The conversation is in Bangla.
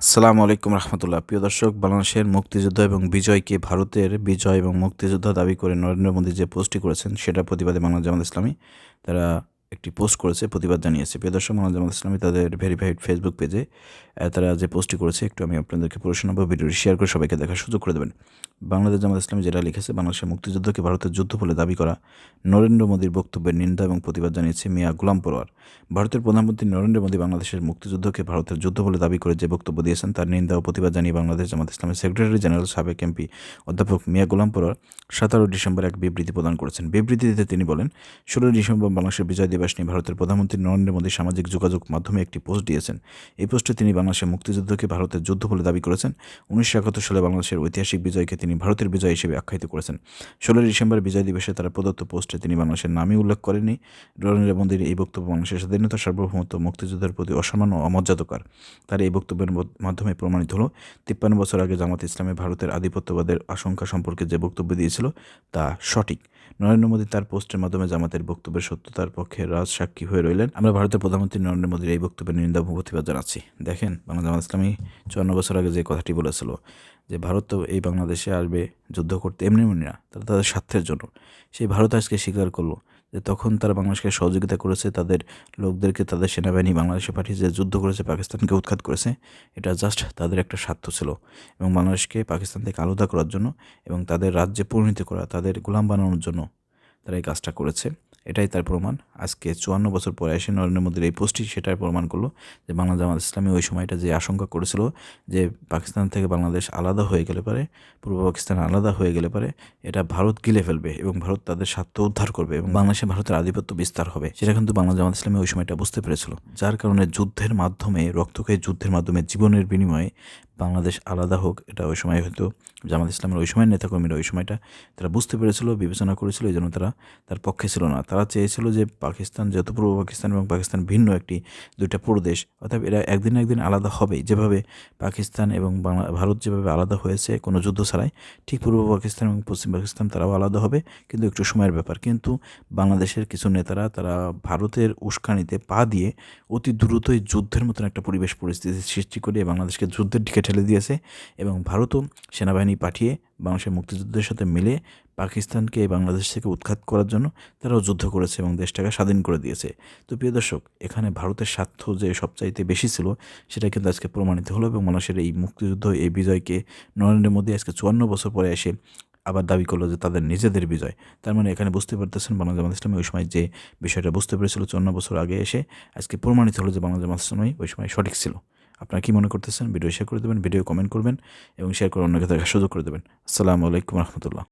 আসসালামু আলাইকুম রহমতুল্লাহ। প্রিয় দর্শক, বাংলাদেশের মুক্তিযুদ্ধ এবং বিজয়কে ভারতের বিজয় এবং মুক্তিযুদ্ধ দাবি করে নরেন্দ্র মোদী যে পোস্টটি করেছেন সেটা প্রতিবাদে বাংলা জামাত ইসলামী, তারা একটি পোস্ট করেছে, প্রতিবাদ জানিয়েছে। প্রিয় বাংলা জামাত ইসলামী তাদের ভেরিফাইড ফেসবুক পেজে তারা যে পোস্টটি করেছে, একটু আমি আপনাদেরকে পুরো শোনাবো। ভিডিওটি শেয়ার করে সবাইকে দেখার সুযোগ করে দেবেন। বাংলাদেশ জামাত ইসলামী যেটা লিখেছে, বাংলাদেশের মুক্তিযুদ্ধকে ভারতের যুদ্ধ বলে দাবি করা। নরেন্দ্র মোদীর বক্তব্যের নিন্দা এবং প্রতিবাদ জানিয়েছে মিয়া গোলাম পরোয়ার। ভারতের প্রধানমন্ত্রী নরেন্দ্র মোদী বাংলাদেশের মুক্তিযুদ্ধকে ভারতের যুদ্ধ বলে দাবি করে যে বক্তব্য দিয়েছেন, তার নিন্দা ও প্রতিবাদ জানিয়ে বাংলাদেশ জামাত ইসলামের সেক্রেটারি জেনারেল সাবেক এমপি অধ্যাপক মিয়া গোলাম পরোয়ার সতেরো ডিসেম্বর এক বিবৃতি প্রদান করেছেন। বিবৃতিতে তিনি বলেন, ষোলোই ডিসেম্বর বাংলাদেশের বিজয় দিবস নিয়ে ভারতের প্রধানমন্ত্রী নরেন্দ্র মোদী সামাজিক যোগাযোগ মাধ্যমে একটি পোস্ট দিয়েছেন। এই পোস্টে তিনি বাংলাদেশের মুক্তিযুদ্ধকে ভারতের যুদ্ধ বলে দাবি করেছেন। উনিশশো একাত্তর সালে বাংলাদেশের ঐতিহাসিক বিজয়কে তিনি ভারতের বিজয় হিসেবে আখ্যায়িত করেছেন। ষোলোই ডিসেম্বর বিজয় দিবসে তারা প্রদত্ত পোস্টে তিনি বাংলাদেশের নামই উল্লেখ করেননি। নরেন্দ্র মোদীর এই বক্তব্য বাংলাদেশের স্বাধীনতা সার্বভৌমত্ব, মুক্তিযুদ্ধের প্রতি অসম্মান ও অমর্যাদকর। তার এই বক্তব্যের মাধ্যমে প্রমাণিত হলো, তিপ্পান্ন বছর আগে জামাত ইসলামে ভারতের আধিপত্যবাদের আশঙ্কা সম্পর্কে যে বক্তব্য দিয়েছিল, তা সঠিক। নরেন্দ্র মোদী তার পোস্টের মাধ্যমে জামাতের বক্তব্যের সত্যতার পক্ষে রাজ সাক্ষী হয়ে রইলেন। আমরা ভারতের প্রধানমন্ত্রী নরেন্দ্র মোদীর এই বক্তব্যের নিন্দা প্রতিবাদ জানাচ্ছি। দেখেন, বাংলা জামাত ইসলামী চুয়ান্ন বছর আগে যে কথাটি বলেছিল যে, ভারত তো এই বাংলাদেশে আসবে, যুদ্ধ করতে, এমনি এমনি না, তারা তাদের স্বার্থের জন্য। সেই ভারত আজকে স্বীকার করল তখন তারা বাংলাদেশকে সহযোগিতা করেছে, তাদের লোকদেরকে তাদের সেনাবাহিনী বাংলাদেশে পাঠিয়ে যে যুদ্ধ করেছে, পাকিস্তানকে উৎখাত করেছে। এটা জাস্ট তাদের একটা স্বার্থ ছিল। এবং বাংলাদেশকে পাকিস্তান থেকে আলাদা করার জন্য এবং তাদের রাজ্যে পরিণত করা, তাদের গোলাম বানানোর জন্য তারা এই কাজটা করেছে। এটাই তার প্রমাণ। আজকে চুয়ান্ন বছর পরে এসে নরেন্দ্র মোদীর এই পোস্টটি সেটাই প্রমাণ করল যে বাংলা জামাত ইসলামী ওই সময়টা যে আশঙ্কা করেছিল যে পাকিস্তান থেকে বাংলাদেশ আলাদা হয়ে গেলে পারে, পূর্ব পাকিস্তান আলাদা হয়ে গেলে পারে, এটা ভারত গিলে ফেলবে এবং ভারত তাদের স্বার্থ উদ্ধার করবে এবং বাংলাদেশে ভারতের আধিপত্য বিস্তার হবে। সেটা কিন্তু বাংলা জামাত ইসলামী ওই সময়টা বুঝতে পেরেছিল। যার কারণে যুদ্ধের মাধ্যমে, রক্তক্ষয়ী যুদ্ধের মাধ্যমে, জীবনের বিনিময়ে বাংলাদেশ আলাদা হোক, এটা ওই সময় হয়তো জামাত ইসলামের ওই সময়ের নেতাকর্মীরা ওই সময়টা তারা বুঝতে পেরেছিল, বিবেচনা করেছিল, এই জন্য তারা তার পক্ষে ছিল না। তারা চেয়েছিল যে পাকিস্তান যেহেতু পূর্ব পাকিস্তান এবং পাকিস্তান ভিন্ন একটি, দুইটা প্রদেশ অর্থাৎ এরা একদিন একদিন আলাদা হবেই যেভাবে পাকিস্তান এবং বাংলা, ভারত যেভাবে আলাদা হয়েছে কোনো যুদ্ধ ছাড়াই, ঠিক পূর্ব পাকিস্তান এবং পশ্চিম পাকিস্তান তারাও আলাদা হবে, কিন্তু একটু সময়ের ব্যাপার। কিন্তু বাংলাদেশের কিছু নেতারা, তারা ভারতের উস্কানিতে পা দিয়ে অতি দ্রুতই যুদ্ধের মতন একটা পরিবেশ, পরিস্থিতি সৃষ্টি করে বাংলাদেশকে যুদ্ধের দিকে ঠেলে দিয়েছে এবং ভারতও সেনাবাহিনী পাঠিয়ে বাংলাদেশের মুক্তিযুদ্ধের সাথে মিলে পাকিস্তানকে বাংলাদেশ থেকে উৎখাত করার জন্য তারাও যুদ্ধ করেছে এবং দেশটাকে স্বাধীন করে দিয়েছে। তো প্রিয় দর্শক, এখানে ভারতের স্বার্থ যে সবচাইতে বেশি ছিল, সেটা কিন্তু আজকে প্রমাণিত হলো এবং মানুষের এই মুক্তিযুদ্ধ, এই বিজয়কে নরেন্দ্র মোদী আজকে চুয়ান্ন বছর পরে এসে আবার দাবি করল যে তাদের নিজেদের বিজয়। তার মানে এখানে বুঝতে পারতেছেন বাংলা জামাত ইসলামী ওই সময় যে বিষয়টা বুঝতে পেরেছিল, চুয়ান্ন বছর আগে এসে আজকে প্রমাণিত হলো যে বাংলা জামাত ইসলামী ওই সময় সঠিক ছিল। আপনারা কি মনে করতেছেন? ভিডিও শেয়ার করে দেবেন, ভিডিও কমেন্ট করবেন এবং শেয়ার করে অন্যকে দেখার সুযোগ করে দেবেন। আসসালামু আলাইকুম রহমতুল্লাহ।